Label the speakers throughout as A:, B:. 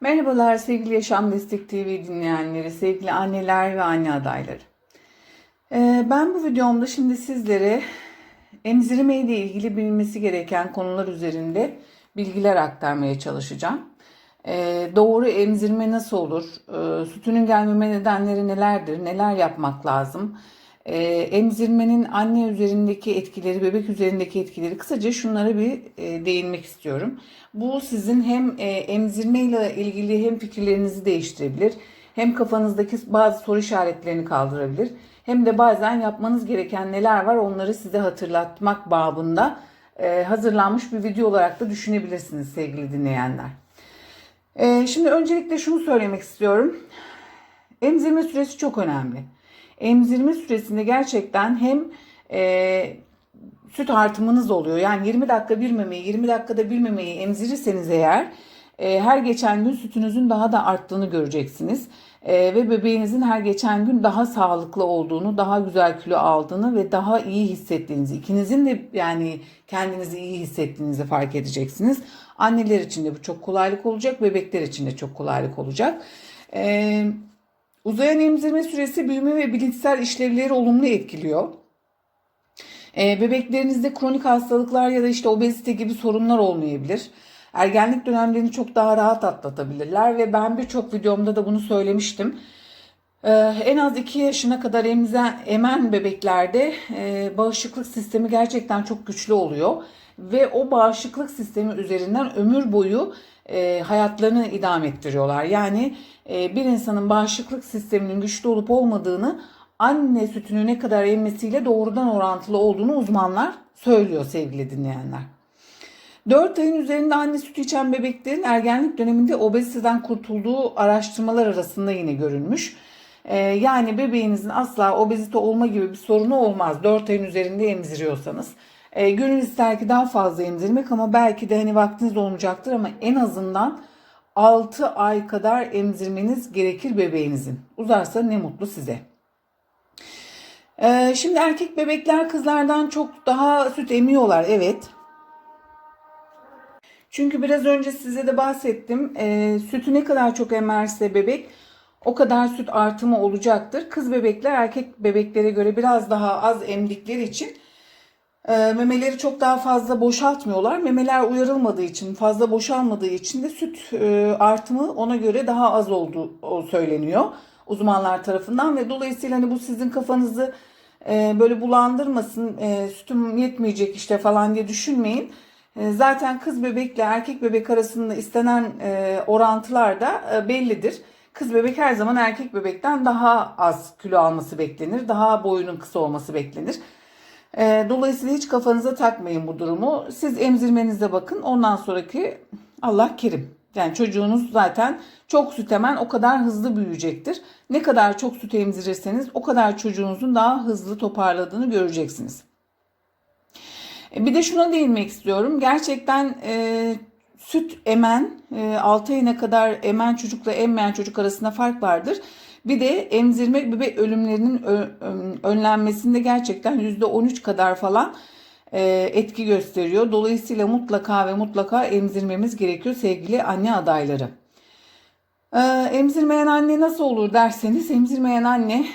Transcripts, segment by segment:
A: Merhabalar sevgili Yaşam Destek TV dinleyenleri, sevgili anneler ve anne adayları. Ee, ben bu videomda şimdi sizlere emzirme ile ilgili bilinmesi gereken konular üzerinde bilgiler aktarmaya çalışacağım. Ee, doğru emzirme nasıl olur? Ee, sütünün gelmeme nedenleri nelerdir? Neler yapmak lazım? Ee, emzirmenin anne üzerindeki etkileri, bebek üzerindeki etkileri kısaca şunlara bir e, değinmek istiyorum. Bu sizin hem e, emzirme ile ilgili hem fikirlerinizi değiştirebilir, hem kafanızdaki bazı soru işaretlerini kaldırabilir, hem de bazen yapmanız gereken neler var onları size hatırlatmak babında e, hazırlanmış bir video olarak da düşünebilirsiniz sevgili dinleyenler. E, şimdi öncelikle şunu söylemek istiyorum. Emzirme süresi çok önemli. Emzirme süresinde gerçekten hem e, süt artımınız oluyor. Yani 20 dakika bir memeyi 20 dakikada bir memeyi emzirirseniz eğer e, her geçen gün sütünüzün daha da arttığını göreceksiniz. E, ve bebeğinizin her geçen gün daha sağlıklı olduğunu, daha güzel kilo aldığını ve daha iyi hissettiğinizi, ikinizin de yani kendinizi iyi hissettiğinizi fark edeceksiniz. Anneler için de bu çok kolaylık olacak, bebekler için de çok kolaylık olacak. E, uzayan emzirme süresi büyüme ve bilinçsel işlevleri olumlu etkiliyor. E, bebeklerinizde kronik hastalıklar ya da işte obezite gibi sorunlar olmayabilir. Ergenlik dönemlerini çok daha rahat atlatabilirler ve ben birçok videomda da bunu söylemiştim. Ee, en az 2 yaşına kadar emzen, emen bebeklerde e, bağışıklık sistemi gerçekten çok güçlü oluyor. Ve o bağışıklık sistemi üzerinden ömür boyu e, hayatlarını idam ettiriyorlar. Yani bir insanın bağışıklık sisteminin güçlü olup olmadığını anne sütünü ne kadar emmesiyle doğrudan orantılı olduğunu uzmanlar söylüyor sevgili dinleyenler. 4 ayın üzerinde anne sütü içen bebeklerin ergenlik döneminde obeziteden kurtulduğu araştırmalar arasında yine görülmüş. Ee, yani bebeğinizin asla obezite olma gibi bir sorunu olmaz 4 ayın üzerinde emziriyorsanız. Ee, gönül ister ki daha fazla emzirmek ama belki de hani vaktiniz olmayacaktır ama en azından 6 ay kadar emzirmeniz gerekir bebeğinizin. Uzarsa ne mutlu size. Ee, şimdi erkek bebekler kızlardan çok daha süt emiyorlar evet. Çünkü biraz önce size de bahsettim. E, sütü ne kadar çok emerse bebek o kadar süt artımı olacaktır. Kız bebekler erkek bebeklere göre biraz daha az emdikleri için memeleri çok daha fazla boşaltmıyorlar. Memeler uyarılmadığı için, fazla boşalmadığı için de süt e, artımı ona göre daha az olduğu söyleniyor uzmanlar tarafından ve dolayısıyla hani bu sizin kafanızı e, böyle bulandırmasın, e, sütüm yetmeyecek işte falan diye düşünmeyin. Zaten kız bebekle erkek bebek arasında istenen orantılar da bellidir. Kız bebek her zaman erkek bebekten daha az kilo alması beklenir. Daha boyunun kısa olması beklenir. Dolayısıyla hiç kafanıza takmayın bu durumu. Siz emzirmenize bakın. Ondan sonraki Allah kerim. Yani çocuğunuz zaten çok süt hemen o kadar hızlı büyüyecektir. Ne kadar çok süt emzirirseniz o kadar çocuğunuzun daha hızlı toparladığını göreceksiniz. Bir de şuna değinmek istiyorum. Gerçekten e, süt emen e, 6 ayına kadar emen çocukla emmeyen çocuk arasında fark vardır. Bir de emzirme bebek ölümlerinin önlenmesinde gerçekten %13 kadar falan e, etki gösteriyor. Dolayısıyla mutlaka ve mutlaka emzirmemiz gerekiyor sevgili anne adayları. Ee, emzirmeyen anne nasıl olur derseniz emzirmeyen anne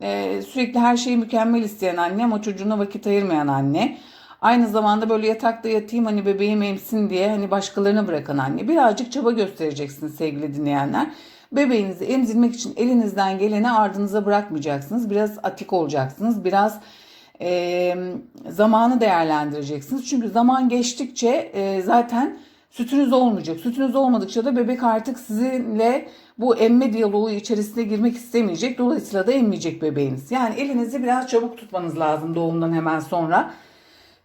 A: e, sürekli her şeyi mükemmel isteyen anne ama çocuğuna vakit ayırmayan anne. Aynı zamanda böyle yatakta yatayım hani bebeğim emsin diye hani başkalarına bırakan anne. Birazcık çaba göstereceksiniz sevgili dinleyenler. Bebeğinizi emzirmek için elinizden geleni ardınıza bırakmayacaksınız. Biraz atik olacaksınız. Biraz e, zamanı değerlendireceksiniz. Çünkü zaman geçtikçe e, zaten sütünüz olmayacak. Sütünüz olmadıkça da bebek artık sizinle bu emme diyaloğu içerisine girmek istemeyecek. Dolayısıyla da emmeyecek bebeğiniz. Yani elinizi biraz çabuk tutmanız lazım doğumdan hemen sonra.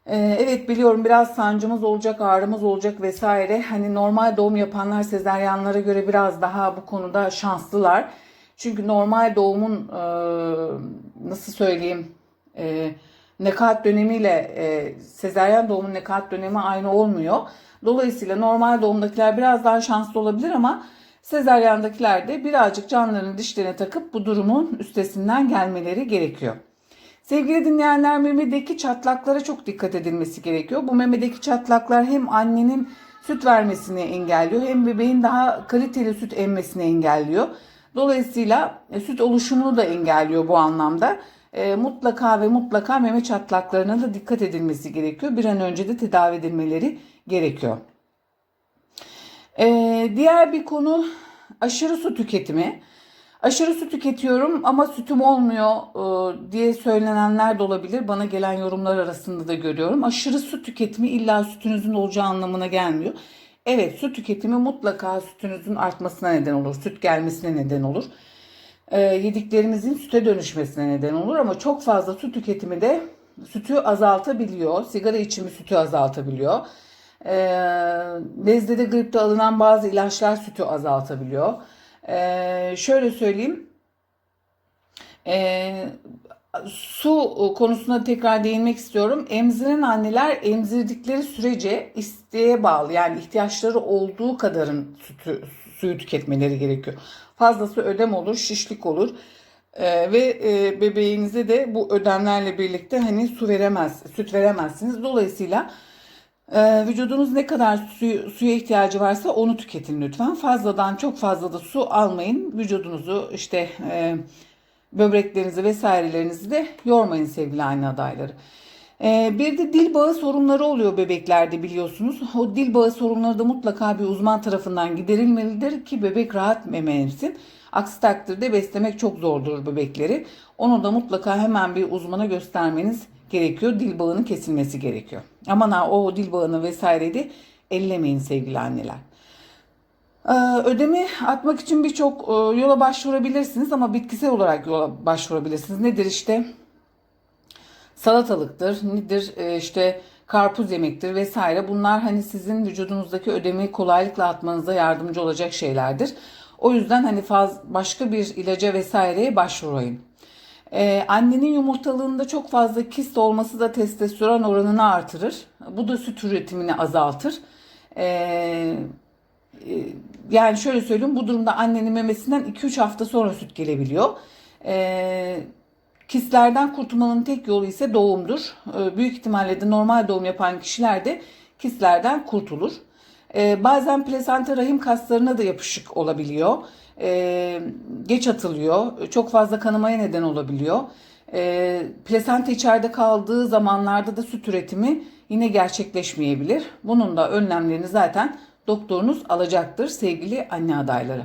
A: Ee, evet biliyorum biraz sancımız olacak, ağrımız olacak vesaire. Hani normal doğum yapanlar sezeryanlara göre biraz daha bu konuda şanslılar. Çünkü normal doğumun e, nasıl söyleyeyim e, nekat dönemiyle e, sezeryan doğumun nekat dönemi aynı olmuyor. Dolayısıyla normal doğumdakiler biraz daha şanslı olabilir ama sezeryandakiler de birazcık canlarını dişlerine takıp bu durumun üstesinden gelmeleri gerekiyor. Sevgili dinleyenler memedeki çatlaklara çok dikkat edilmesi gerekiyor. Bu memedeki çatlaklar hem annenin süt vermesini engelliyor hem bebeğin daha kaliteli süt emmesini engelliyor. Dolayısıyla e, süt oluşumunu da engelliyor bu anlamda. E, mutlaka ve mutlaka meme çatlaklarına da dikkat edilmesi gerekiyor. Bir an önce de tedavi edilmeleri gerekiyor. E, diğer bir konu aşırı su tüketimi. Aşırı su tüketiyorum ama sütüm olmuyor e, diye söylenenler de olabilir. Bana gelen yorumlar arasında da görüyorum. Aşırı su tüketimi illa sütünüzün olacağı anlamına gelmiyor. Evet su tüketimi mutlaka sütünüzün artmasına neden olur. Süt gelmesine neden olur. E, yediklerimizin süte dönüşmesine neden olur ama çok fazla su tüketimi de sütü azaltabiliyor. Sigara içimi sütü azaltabiliyor. E, nezlede gripte alınan bazı ilaçlar sütü azaltabiliyor. Ee, şöyle söyleyeyim. Ee, su konusuna tekrar değinmek istiyorum. Emziren anneler emzirdikleri sürece isteğe bağlı yani ihtiyaçları olduğu kadarın sütü, suyu tüketmeleri gerekiyor. Fazlası ödem olur, şişlik olur. Ee, ve e, bebeğinize de bu ödemlerle birlikte hani su veremez, süt veremezsiniz. Dolayısıyla ee, vücudunuz ne kadar suyu, suya ihtiyacı varsa onu tüketin lütfen. Fazladan çok fazla da su almayın. Vücudunuzu işte e, böbreklerinizi vesairelerinizi de yormayın sevgili anne adayları. Ee, bir de dil bağı sorunları oluyor bebeklerde biliyorsunuz. O dil bağı sorunları da mutlaka bir uzman tarafından giderilmelidir ki bebek rahat meme. Aksi takdirde beslemek çok zordur bebekleri. Onu da mutlaka hemen bir uzmana göstermeniz gerekiyor. Dil bağının kesilmesi gerekiyor. Aman ha o dil bağını vesaireyi ellemeyin sevgili anneler. Ee, ödemi atmak için birçok e, yola başvurabilirsiniz ama bitkisel olarak yola başvurabilirsiniz. Nedir işte? Salatalıktır, nedir e, işte karpuz yemektir vesaire. Bunlar hani sizin vücudunuzdaki ödemi kolaylıkla atmanıza yardımcı olacak şeylerdir. O yüzden hani faz, başka bir ilaca vesaireye başvurayım. Ee, annenin yumurtalığında çok fazla kist olması da testosteron oranını artırır. Bu da süt üretimini azaltır. Ee, yani şöyle söyleyeyim bu durumda annenin memesinden 2-3 hafta sonra süt gelebiliyor. Ee, kistlerden kurtulmanın tek yolu ise doğumdur. Ee, büyük ihtimalle de normal doğum yapan kişiler de kistlerden kurtulur. Ee, bazen plasenta rahim kaslarına da yapışık olabiliyor e, geç atılıyor. Çok fazla kanamaya neden olabiliyor. E, plasenta içeride kaldığı zamanlarda da süt üretimi yine gerçekleşmeyebilir. Bunun da önlemlerini zaten doktorunuz alacaktır sevgili anne adayları.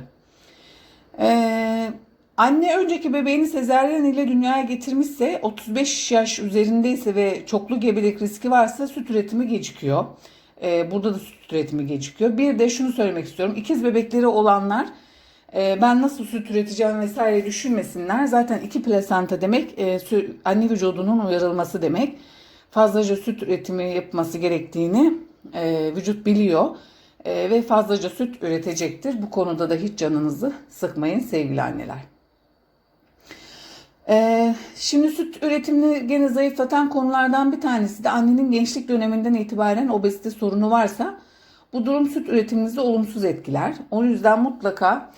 A: Ee, anne önceki bebeğini sezaryen ile dünyaya getirmişse 35 yaş üzerindeyse ve çoklu gebelik riski varsa süt üretimi gecikiyor. Ee, burada da süt üretimi gecikiyor. Bir de şunu söylemek istiyorum. İkiz bebekleri olanlar ben nasıl süt üreteceğim vesaire düşünmesinler. Zaten iki plasenta demek e, anne vücudunun uyarılması demek. Fazlaca süt üretimi yapması gerektiğini e, vücut biliyor e, ve fazlaca süt üretecektir. Bu konuda da hiç canınızı sıkmayın sevgili anneler. Ee, şimdi süt üretimini gene zayıflatan konulardan bir tanesi de annenin gençlik döneminden itibaren obezite sorunu varsa bu durum süt üretiminizi olumsuz etkiler. O yüzden mutlaka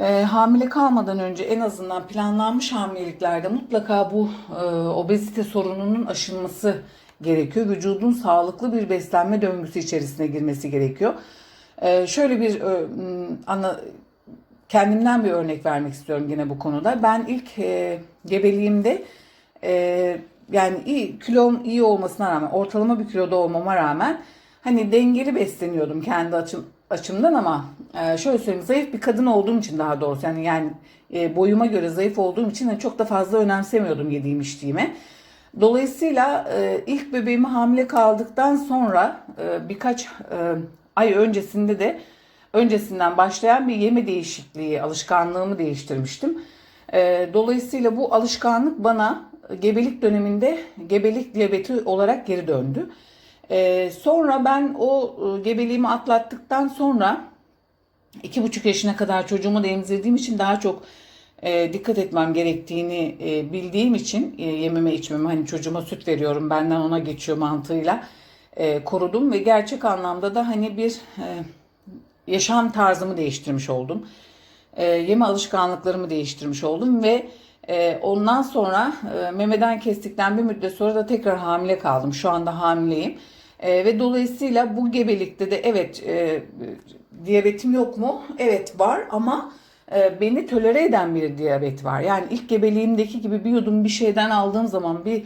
A: e, hamile kalmadan önce en azından planlanmış hamileliklerde mutlaka bu e, obezite sorununun aşılması gerekiyor. Vücudun sağlıklı bir beslenme döngüsü içerisine girmesi gerekiyor. E, şöyle bir e, ana, kendimden bir örnek vermek istiyorum yine bu konuda. Ben ilk e, gebeliğimde e, yani iyi, kilom iyi olmasına rağmen ortalama bir kiloda olmama rağmen hani dengeli besleniyordum kendi açım, açımdan ama e, şöyle söyleyeyim zayıf bir kadın olduğum için daha doğrusu yani yani e, boyuma göre zayıf olduğum için çok da fazla önemsemiyordum yediğim içtiğime. Dolayısıyla e, ilk bebeğimi hamile kaldıktan sonra birkaç ay öncesinde de öncesinden başlayan bir yeme değişikliği alışkanlığımı değiştirmiştim. Dolayısıyla bu alışkanlık bana gebelik döneminde gebelik diyabeti olarak geri döndü. Ee, sonra ben o e, gebeliğimi atlattıktan sonra iki buçuk yaşına kadar çocuğumu da emzirdiğim için daha çok e, dikkat etmem gerektiğini e, bildiğim için e, yememe içmeme hani çocuğuma süt veriyorum benden ona geçiyor mantığıyla e, korudum ve gerçek anlamda da hani bir e, yaşam tarzımı değiştirmiş oldum. E, yeme alışkanlıklarımı değiştirmiş oldum ve e, ondan sonra e, memeden kestikten bir müddet sonra da tekrar hamile kaldım. Şu anda hamileyim. E, ve dolayısıyla bu gebelikte de evet e, diyabetim yok mu? Evet var ama e, beni tolere eden bir diyabet var. Yani ilk gebeliğimdeki gibi bir yudum bir şeyden aldığım zaman bir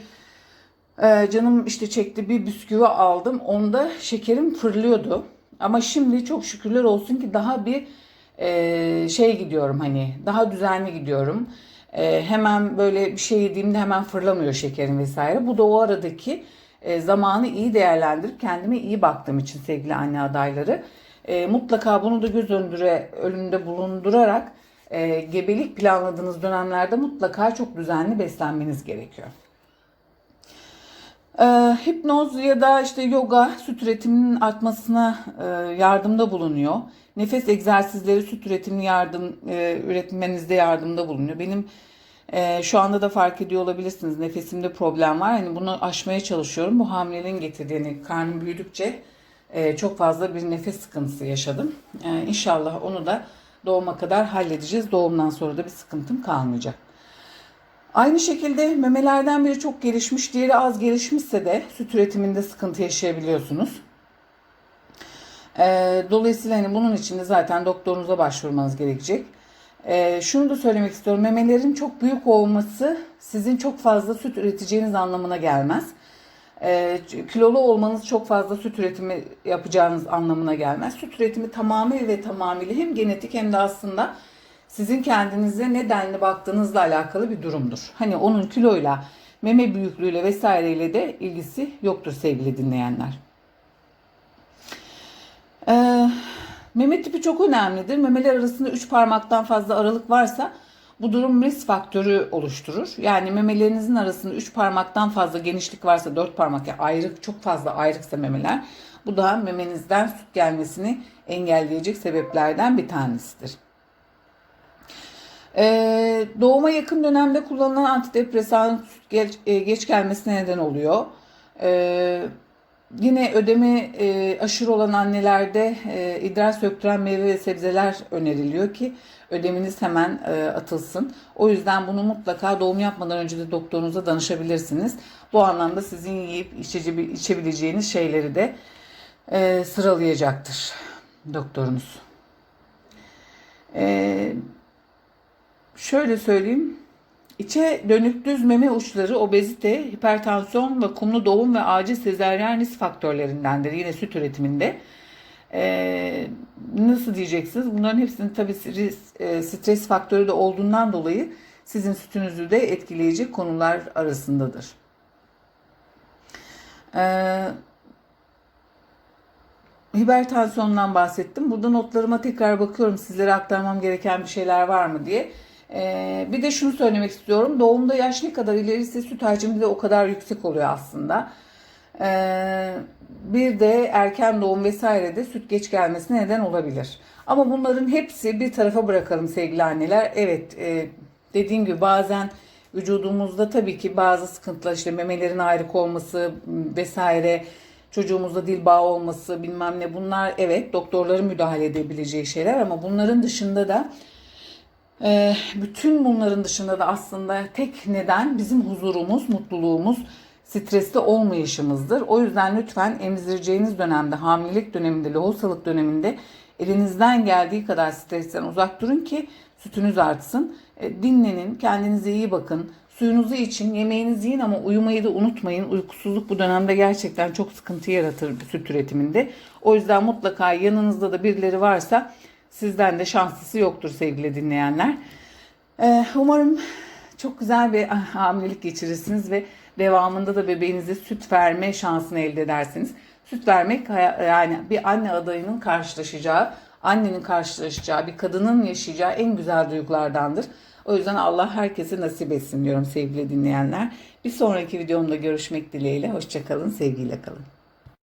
A: e, canım işte çekti bir bisküvi aldım. Onda şekerim fırlıyordu. Ama şimdi çok şükürler olsun ki daha bir e, şey gidiyorum hani daha düzenli gidiyorum. E, hemen böyle bir şey yediğimde hemen fırlamıyor şekerim vesaire. Bu da o aradaki e, zamanı iyi değerlendirip kendime iyi baktığım için sevgili anne adayları. E, mutlaka bunu da göz önünde, önünde bulundurarak e, gebelik planladığınız dönemlerde mutlaka çok düzenli beslenmeniz gerekiyor. E, hipnoz ya da işte yoga süt üretiminin artmasına e, yardımda bulunuyor. Nefes egzersizleri süt üretimini yardım e, üretmenizde yardımda bulunuyor. Benim e, şu anda da fark ediyor olabilirsiniz nefesimde problem var. Hani bunu aşmaya çalışıyorum. Bu hamileliğin getirdiğini karnım büyüdükçe e, çok fazla bir nefes sıkıntısı yaşadım. E, inşallah onu da doğuma kadar halledeceğiz. Doğumdan sonra da bir sıkıntım kalmayacak. Aynı şekilde memelerden biri çok gelişmiş, diğeri az gelişmişse de süt üretiminde sıkıntı yaşayabiliyorsunuz. Ee, dolayısıyla hani bunun için de zaten doktorunuza başvurmanız gerekecek. Ee, şunu da söylemek istiyorum. Memelerin çok büyük olması sizin çok fazla süt üreteceğiniz anlamına gelmez. Ee, kilolu olmanız çok fazla süt üretimi yapacağınız anlamına gelmez. Süt üretimi tamamıyla ve tamamıyla hem genetik hem de aslında sizin kendinize nedenli baktığınızla alakalı bir durumdur. Hani onun kiloyla, meme büyüklüğüyle vesaireyle de ilgisi yoktur sevgili dinleyenler. Ee, meme tipi çok önemlidir. Memeler arasında 3 parmaktan fazla aralık varsa bu durum risk faktörü oluşturur. Yani memelerinizin arasında 3 parmaktan fazla genişlik varsa 4 parmak ya ayrık çok fazla ayrıksa memeler bu da memenizden süt gelmesini engelleyecek sebeplerden bir tanesidir. Ee, doğuma yakın dönemde kullanılan antidepresan süt geç, e, geç gelmesine neden oluyor. Ee, yine ödemi e, aşırı olan annelerde e, idrar söktüren meyve ve sebzeler öneriliyor ki ödeminiz hemen e, atılsın. O yüzden bunu mutlaka doğum yapmadan önce de doktorunuza danışabilirsiniz. Bu anlamda sizin yiyip içece, içebileceğiniz şeyleri de e, sıralayacaktır doktorunuz. Eee şöyle söyleyeyim. İçe dönük düz meme uçları obezite, hipertansiyon ve kumlu doğum ve acil sezaryen risk faktörlerindendir. Yine süt üretiminde. Ee, nasıl diyeceksiniz? Bunların hepsinin tabii e, stres faktörü de olduğundan dolayı sizin sütünüzü de etkileyecek konular arasındadır. Ee, hipertansiyondan bahsettim. Burada notlarıma tekrar bakıyorum sizlere aktarmam gereken bir şeyler var mı diye. Ee, bir de şunu söylemek istiyorum. Doğumda yaş ne kadar ileriyse süt hacmi de o kadar yüksek oluyor aslında. Ee, bir de erken doğum vesaire de süt geç gelmesine neden olabilir. Ama bunların hepsi bir tarafa bırakalım sevgili anneler. Evet e, dediğim gibi bazen vücudumuzda tabii ki bazı sıkıntılar işte memelerin ayrık olması vesaire çocuğumuzda dil bağı olması bilmem ne bunlar evet doktorların müdahale edebileceği şeyler ama bunların dışında da ee, bütün bunların dışında da aslında tek neden bizim huzurumuz, mutluluğumuz, stresli olmayışımızdır. O yüzden lütfen emzireceğiniz dönemde, hamilelik döneminde, lohusalık döneminde elinizden geldiği kadar stresten uzak durun ki sütünüz artsın. E, dinlenin, kendinize iyi bakın. Suyunuzu için, yemeğinizi yiyin ama uyumayı da unutmayın. Uykusuzluk bu dönemde gerçekten çok sıkıntı yaratır süt üretiminde. O yüzden mutlaka yanınızda da birileri varsa Sizden de şanslısı yoktur sevgili dinleyenler. Ee, umarım çok güzel bir hamilelik geçirirsiniz ve devamında da bebeğinize süt verme şansını elde edersiniz. Süt vermek yani bir anne adayının karşılaşacağı, annenin karşılaşacağı, bir kadının yaşayacağı en güzel duygulardandır. O yüzden Allah herkese nasip etsin diyorum sevgili dinleyenler. Bir sonraki videomda görüşmek dileğiyle. Hoşçakalın, sevgiyle kalın.